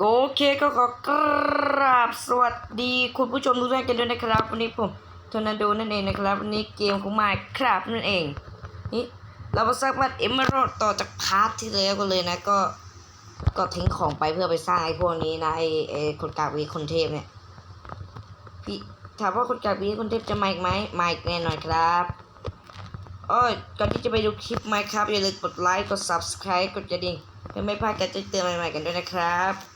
โอเคก็ขอกราบสวัสดีคุณผู้ชมทุกท่านกันด้วยนะครับ วันนี้ผมทอร์นาโดนั่นเองนะครับ วันนี้เกมของมายครับนั่นเอง นี่เรามาสร้างบ้านเอมเมอรัลต่อจากพาร์ทที่แล้วกันเลยนะก็ก็ทิ้งของไปเพื่อไปสร้างไอ้พวกนี้นะไอ้ไอ้คนกากวีคนเทพเนี่ยพี่ถามว่าคนกากวีคนเทพจะมาอีกไหมมาอีกแน่นอนครับอ้อยก่อนที่จะไปดูคลิปไหมครับอย่าลืมกดไลค์กด subscribe กดกระดิ่งเพื่อไม่พลาดการแจ้งเตือนใหม่ๆกันด้วยนะครับ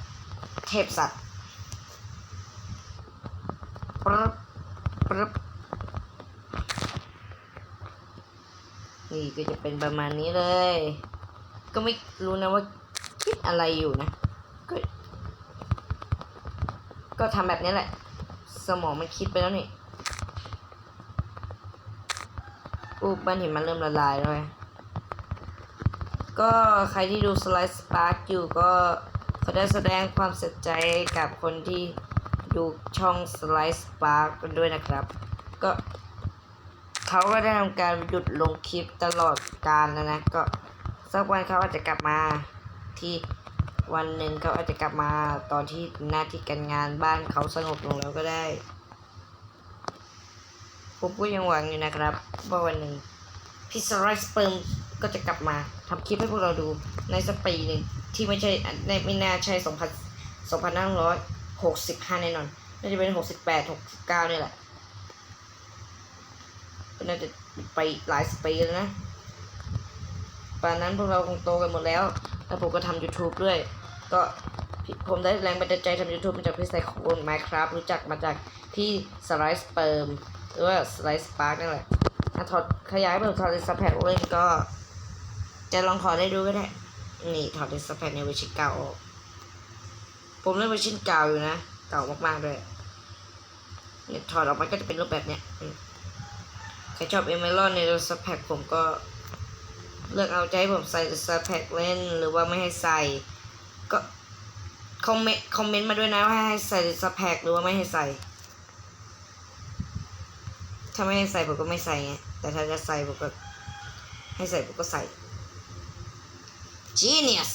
เทพสัตว์ปึ๊บปึ๊บนี่ก็จะเป็นประมาณนี้เลย ก็ไม่รู้นะว่าคิดอะไรอยู่นะ ก็ ก็ทำแบบนี้แหละ สมองมันคิดไปแล้วนี่อู้บ้านเห็นมันเริ่มละลายแล้วไงก็ใครที่ดูสไลด์สปาร์กอยู่ก็ ขอได้แสดงความเสียใจกับคนที่ดูช่องสไลด์สปาร์กันด้วยนะครับ ก็เขาก็ได้ทำการหยุดลงคลิปตลอดการแล้วนะ ก็สักวันเขาอาจจะกลับมาที่วันหนึ่งเขาอาจจะกลับมาตอนที่หน้าที่การงานบ้านเขาสงบลงแล้วก็ได้ ผมก็ยังหวังอยู่นะครับ ว่าวันหนึ่งพี่สไลด์เปิร์มก็จะกลับมาทำคลิปให้พวกเราดูในสักปีหนึ่ง ที่ไม่ใช่ในไม่น่าใช่สองพันสองพันห้าร้อยหกสิบห้าแน่นอนน่าจะเป็นหกสิบแปดหกสิบเก้านี่แหละก็น่าจะไปหลายสิบปีแล้วนะป่านนั้นพวกเราคงโตกันหมดแล้ว แล้วผมก็ทำ YouTube ด้วย ก็ผมได้แรงบันดาลใจทำ YouTube มาจากพี่ไซโคนไมค์ครับรู้จักมาจากพี่สไลด์สเปิร์มหรือว่าสไลด์สปาร์กนั่นแหละถ้าถอดขยายเพิ่มถอดในสแพ็คเล่นก็ จะลองถอได้ดูก็ได้ นี่ถอดในสแพ็คในเวอร์ชันเก่าออก ผมเล่นเวอร์ชันเก่าอยู่นะ เก่ามากๆด้วยเนี่ยถอดออกมาก็จะเป็นรูปแบบเนี้ยใครชอบเอเมอรัลในสแพ็คผมก็ เลือกเอาใจผมใส่สแพ็คเล่นหรือว่าไม่ให้ใส่ ก็คอมเมนต์คอมเมนต์มาด้วยนะว่าให้ใส่สแพ็คหรือว่าไม่ให้ใส่ ถ้าไม่ให้ใส่ผมก็ไม่ใส่ไง แต่ถ้าจะใส่ผมก็ให้ใส่ผมก็ใส่ genius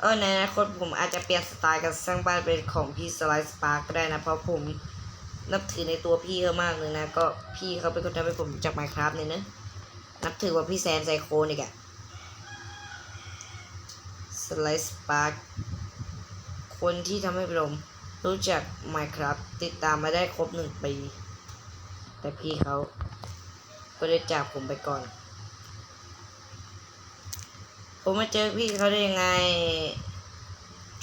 เออในอนาคตผมอาจจะเปลี่ยนสไตล์การสร้างบ้านเป็นของพี่สไลด์สปาร์กก็ได้นะ เพราะผมนับถือในตัวพี่เขามากเลยนะ ก็พี่เขาเป็นคนทำให้ผมจากไมครับเนี่ยนะนับถือว่าพี่แซนไซโคนอีกอะสไลด์สปาร์กคนที่ทำให้ผมรู้จัก Minecraft ติดตามมาได้ครบหนึ่งปี แต่พี่เขาก็ได้จากผมไปก่อน ผมมาเจอพี่เขาได้ยังไง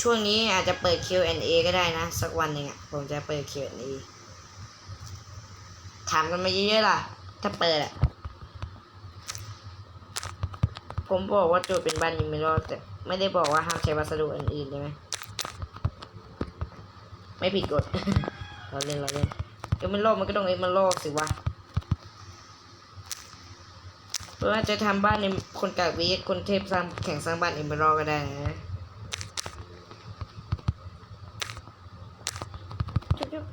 ช่วงนี้อาจจะเปิด Q&A ก็ได้นะ สักวันหนึ่งอะ ผมจะเปิด Q&A ถามกันมาเยอะๆล่ะ ถ้าเปิดอะ ผมบอกว่าจทย์เป็นบ้านยิงไม่รอดแต่ไม่ได้บอกว่าห้ามใช้วัสดุอื่นๆใช่ไหมไม่ผิดกฎ เราเล่นเราเล่นเอ็มมันโลกมันก็ต้องเอ็มมันโลกสิวะ ว่าจะทำบ้านในคนกากวีคนเทพสร้างแข่งสร้างบ้านเอ็มมันโลก็ได้นะชุบชุบ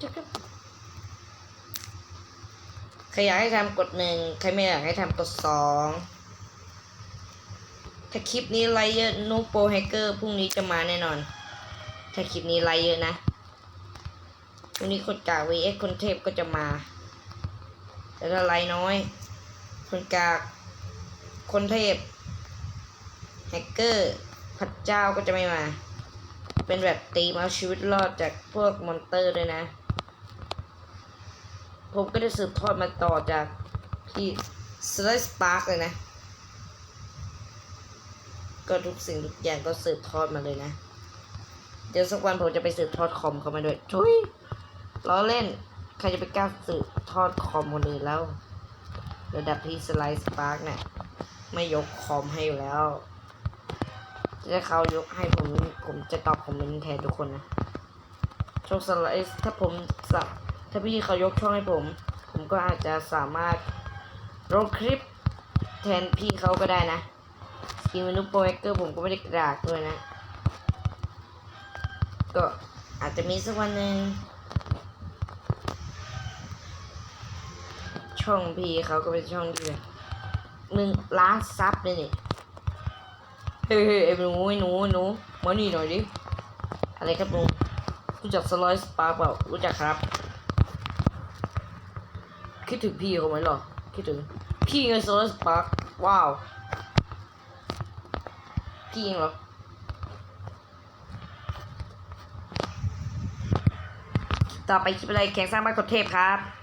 ชุบชุบใครอยากให้ทำกดหนึ่งใครไม่อยากให้ทำกดสองถ้าคลิปนี้ไลค์เยอะนูโปรแฮกเกอร์พรุ่งนี้จะมาแน่นอน ถ้าคลิปนี้ไลค์เยอะนะวันนี้คนกาก vs คนเทพก็จะมา แต่ถ้าไลค์น้อย คนกาก คนเทพ แฮกเกอร์พระเจ้าก็จะไม่มา เป็นแบบตีมาชีวิตรอดจากพวกมอนเตอร์ด้วยนะ ผมก็ได้สืบทอดมาต่อจากพี่สไลสปาร์กเลยนะ ก็ทุกสิ่งทุกอย่างก็สืบทอดมาเลยนะ เดี๋ยวสักวันผมจะไปสืบทอดคอมเขามาด้วยทุยล้อเล่น ใครจะไปกล้าสืบทอดคอมคนอื่นแล้ว ระดับที่สไลด์สปาร์กเนี่ยไม่ยกคอมให้อยู่แล้วถ้าเขายกให้ผมผมจะตอบคอมเมนต์แทนทุกคนนะช่องสไลด์ถ้าผมสับถ้าพี่เขายกช่องให้ผม ผมก็อาจจะสามารถลงคลิปแทนพี่เขาก็ได้นะสกินเมนุษย์โปรแอคเกอร์ผมก็ไม่ได้กระดากด้วยนะ ก็อาจจะมีสักวันหนึ่ง ช่องพี่เขาก็เป็นช่องที่แบบหนึ่งล้านซับเลยนี่เฮ้ยเฮ้ยไอ้หนูไอ้หนูไอ้หนูมานี่หน่อยดิอะไรครับหนูรู้จักสไลด์สปาร์เปล่ารู้จักครับ คิดถึงพี่เขาไหมหรอคิดถึงพี่ไงสไลด์สปาร์ว้าวพี่เองเหรอต่อไปคลิปอะไรแข่งสร้างบ้านกดเทพครับ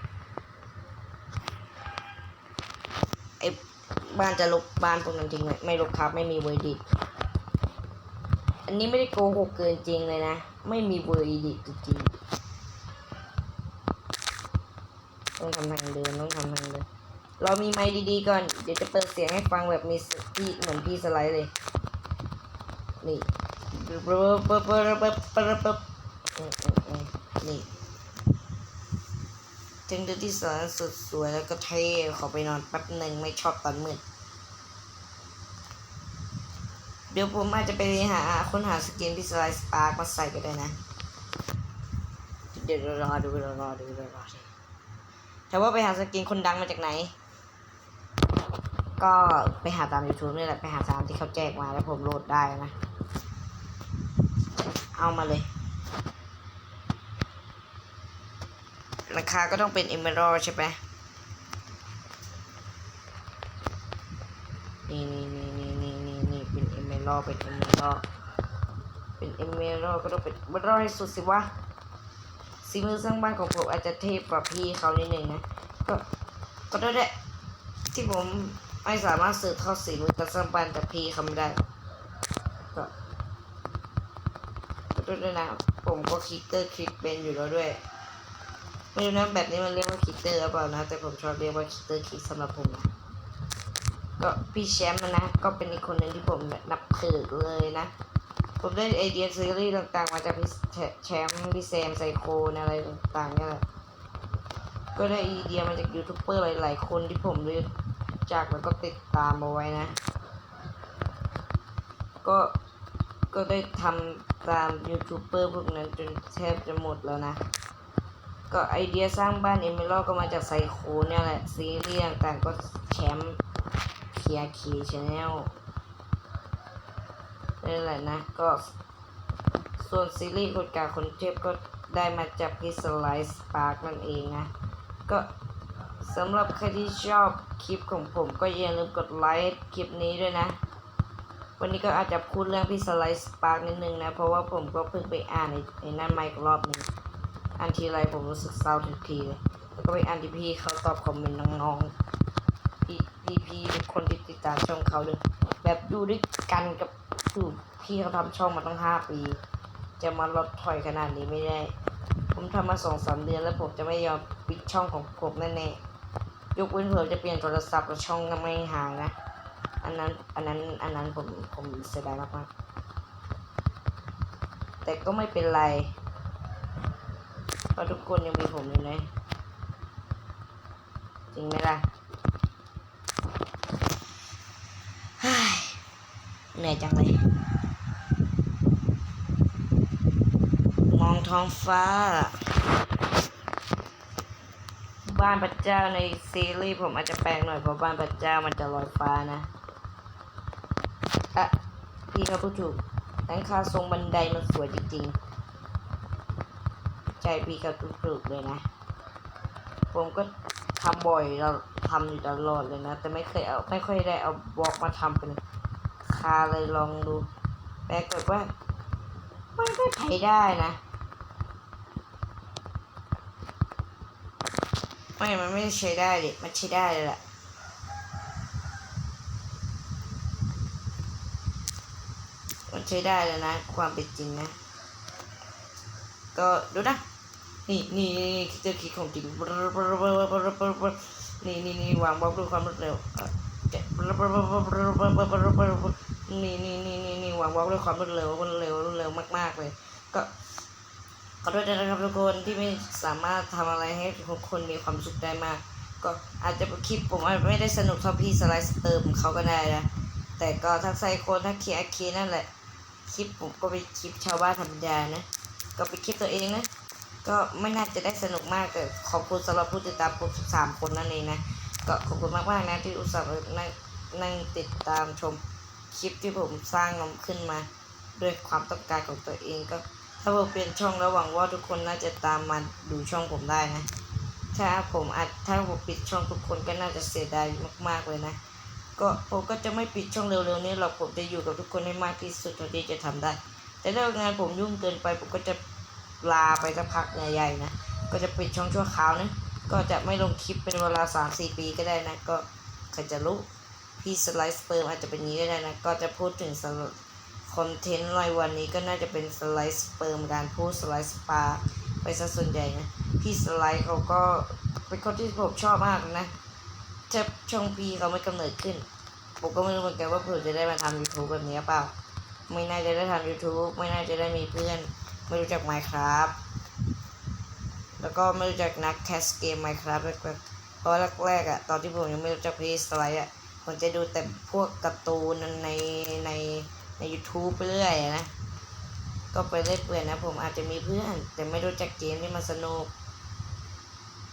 บ้านจะลบบ้านพวกนั้นจริงไหมไม่ลบครับ ไม่มีเวอร์ดิตอันนี้ไม่ได้โกหกเกินจริงเลยนะ ไม่มีเวอร์ดิตจริงต้องทำทางเดินต้องทำทางเดินเรามีไมค์ดีๆก่อน เดี๋ยวจะเปิดเสียงให้ฟังแบบมีสพี่เหมือนพี่สไลด์เลย นี่ปึ๊บปึ๊บปึ๊บปึ๊บปึ๊บปึ๊บอืมอืมอืมนี่ จึงดูที่สวนสุดสวยแล้วก็เท่ขอไปนอนแป๊บหนึ่งไม่ชอบตอนมืด เดี๋ยวผมอาจจะไปหาค้นหาสกินที่สไลด์สปาร์กมาใส่ก็ได้นะ เดี๋ยวรอดูรอรอดูรอรอดูแต่ว่าไปหาสกินคนดังมาจากไหน ก็ไปหาตาม YouTube นี่แหละ ไปหาตามที่เขาแจกมาแล้วผมโหลดได้นะ เอามาเลย ราคาก็ต้องเป็น Emerald ใช่ไหมนี่นี่นี่นี่นี่นี่นี่เป็น Emerald เป็น Emerald เป็น Emerald ก็ต้องเป็น Emerald ให้สุดสิวะสีมือสร้างบ้านของผมอาจจะเทพกว่าพี่เขานิดนึงนะก็ก็ได้แหละที่ผมไม่สามารถสืบทอดสีมือการสร้างบ้านจากพี่เขาไม่ได้ก็ก็ด้วยนะผมก็คิกเตอร์คลิกเป็นอยู่แล้วด้วย ไม่รู้นะแบบนี้มันเรียกว่าคิกเตอร์หรือเปล่านะ แต่ผมชอบเรียกว่าคิกเตอร์คิกสำหรับผมนะก็พี่แชมป์นะ ก็เป็นอีกคนหนึ่งที่ผมนับถือเลยนะ ผมได้ไอเดียซีรีส์ต่างๆ มาจากพี่แชมป์พี่แซมไซโคนอะไรต่างๆเนี่ยแหละก็ได้ไอเดียมาจากยูทูบเบอร์หลาย ๆ คนที่ผมรู้จักแล้วก็ติดตามเอาไว้นะ ก็ก็ได้ทำตามยูทูบเบอร์พวกนั้นจนแทบจะหมดแล้วนะ ก็ไอเดียสร้างบ้านเอเมอรัลก็มาจากไซโคเนี่ยแหละ ซีรีส์ต่างๆก็แชมป์เคียร์คีชแนลนั่แหละนะ ก็ ส่วนซีรีส์คนกาคนเจ็บก็ได้มาจากพี่สไลซ์สปาร์กนั่นเองนะ ก็สำหรับใครที่ชอบคลิปของผมก็อย่าลืมกดไลค์คลิปนี้ด้วยนะ วันนี้ก็อาจจะพูดเรื่องพี่สไลซ์สปาร์กนิดนึงนะ เพราะว่าผมก็เพิ่งไปอ่านในในนั้นมาอีกรอบนึง อ่านทีไรผมรู้สึกเศร้าทุกทีเลยแล้วก็ไปอ่านที่พี่เขาตอบคอมเมนต์น้องๆพี่พี่พี่ทุกคนที่ติดตามช่องเขาเลยแบบดูด้วยกันกับดูพี่เขาทำช่องมาตั้งห้าปี จะมาลดถอยขนาดนี้ไม่ได้ ผมทำมาสองสามเดือนแล้วผมจะไม่ยอมปิดช่องของผมแน่ๆยกเว้นเผื่อจะเปลี่ยนโทรศัพท์แล้วช่องก็ไม่ห่างนะอันนั้นอันนั้นอันนั้นผมผมเสียดายมากๆแต่ก็ไม่เป็นไร ราะทุกคนยังมีผมอยู่นะจริงไหมล่ะเฮ้ยเหนื่อยจังเลย มองท้องฟ้า บ้านพระเจ้าในซีรีส์ผมอาจจะแปลงหน่อยเพราะบ้านพระเจ้ามันจะลอยฟ้านะอะพี่เขาพูดถูกหลังคาทรงบันไดมันสวยจริงๆ ใจพี่เขาถูกๆเลยนะ ผมก็ทำบ่อยเราทำอยู่ตลอดเลยนะ แต่ไม่เคยเอาไม่ค่อยได้เอาบล็อกมาทำเป็นคาเลยลองดูปรากฏว่ามันก็ใช้ได้นะ ไม่ มันไม่ใช้ได้ดิมันใช้ได้เลยแหละมันใช้ได้เลยนะ ความเป็นจริงนะ ก็ดูนะ นี่นี่นี่เจอคีย์ของจริงนี่นี่นี่วางบล็อกด้วยความรวดเร็วนี่นี่นี่นี่นี่นี่หวังว่าด้วยความรวดเร็วรวดเร็วรวดเร็วมากๆเลย ก็ขอโทษนะครับทุกคนที่ไม่สามารถทำอะไรให้ทุกคนมีความสุขได้มาก ก็อาจจะคลิปผมอาจจะไม่ได้สนุกเท่าพี่สไลด์สเติมเขาก็ได้นะแต่ก็ทั้งไซโคนทั้งเคอาเคนั่นแหละคลิปผมก็เป็นคลิปชาวบ้านธรรมดานะ ก็เป็นคลิปตัวเองนะ ก็ไม่น่าจะได้สนุกมากแต่ขอบคุณสำหรับผู้ติดตามผมสามคนนั่นเองนะ ก็ขอบคุณมากมากนะที่อุตส่าห์นั่งนั่งติดตามชมคลิปที่ผมสร้างขึ้นมาด้วยความต้องการของตัวเองก็ถ้าผมเปลี่ยนช่องแล้วหวังว่าทุกคนน่าจะตามมาดูช่องผมได้นะ ถ้าผมอาจถ้าผมปิดช่องทุกคนก็น่าจะเสียดายมากๆเลยนะ ก็ผมก็จะไม่ปิดช่องเร็วๆนี้หรอกผมจะอยู่กับทุกคนให้มากที่สุดเท่าที่จะทำได้ แต่ถ้างานผมยุ่งเกินไปผมก็จะ ลาไปสักพักใหญ่ๆนะ ก็จะปิดช่องชั่วคราวนะ ก็จะไม่ลงคลิปเป็นเวลาสามสี่ปีก็ได้นะ ก็ใครจะรู้พี่สไลด์สเปิร์มอาจจะเป็นนี้ก็ได้นะ ก็จะพูดถึงคอนเทนต์รายวันนี้ก็น่าจะเป็นสไลด์สเปิร์มการพูดสไลด์สปาไปซะส่วนใหญ่นะ พี่สไลด์เขาก็เป็นคนที่ผมชอบมากนะถ้าช่องพี่เขาไม่กำเนิดขึ้น ผมก็ไม่รู้เหมือนกันว่าผมจะได้มาทำ YouTube แบบนี้เปล่า ไม่น่าจะได้ทำ YouTube ไม่น่าจะได้มีเพื่อน ไม่รู้จัก Minecraft แล้วก็ไม่รู้จักนักแคสเกม Minecraft ด้วยกันเพราะแรกๆอะตอนที่ผมยังไม่รู้จักพีสไลด์อะผมจะดูแต่พวกการ์ตูนในในใน YouTube ไปเรื่อยนะ ก็ไปเรื่อยเปื่ยนะ ผมอาจจะมีเพื่อน แต่ไม่รู้จักเกมที่มันสนุก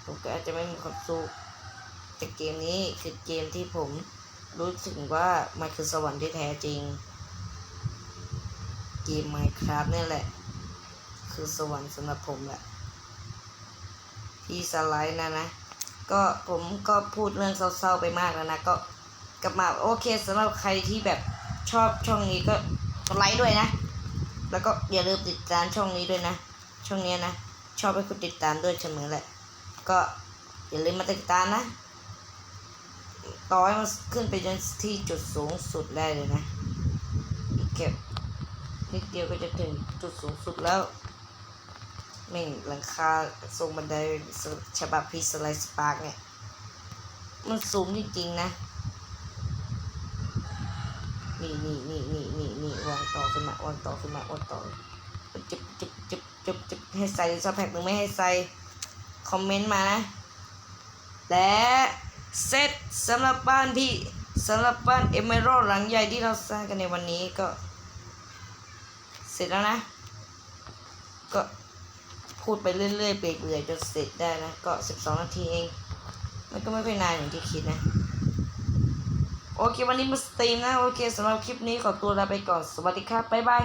ผมก็อาจจะไม่มีความสุขแต่เกมนี้คือเกมที่ผมรู้สึกว่ามันคือสวรรค์ที่แท้จริง เกม Minecraft นี่แหละ คือสวรรค์สำหรับผมแหละพี่สไลด์นะนะ ก็ผมก็พูดเรื่องเศร้าๆไปมากแล้วนะ ก็กลับมาโอเคสำหรับใครที่แบบชอบช่องนี้ก็กดไลค์ด้วยนะ แล้วก็อย่าลืมติดตามช่องนี้ด้วยนะ ช่องนี้นะ ชอบให้คุณติดตามด้วยเสมอแหละ ก็อย่าลืมมาติดตามนะ ต่อให้มันขึ้นไปจนที่จุดสูงสุดได้เลยนะ อีกแค่นิดเดียวก็จะถึงจุดสูงสุดแล้ว แม่งหลังคาทรงบันไดฉบับพีสไลสปาร์กเนี่ย มันสูงจริงๆนะ นี่นี่นี่นี่นี่นี่วางต่อขึ้นมาวางต่อขึ้นมาวางต่อจุบจุบจุบจุบจุบให้ใส่ซับแพ็กหรือไม่ให้ใส่ คอมเมนต์มานะ และเสร็จสำหรับบ้านพี่สำหรับบ้านเอเมอรัลหลังใหญ่ที่เราสร้างกันในวันนี้ก็ เสร็จแล้วนะ ก็ พูดไปเรื่อยๆเปื่อยๆจนเสร็จได้นะ ก็ 12 นาทีเอง มันก็ไม่ค่อยนานอย่างที่คิดนะ โอเค วันนี้มาสตรีมนะ โอเคสำหรับคลิปนี้ขอตัวลาไปก่อน สวัสดีครับ บ๊ายบาย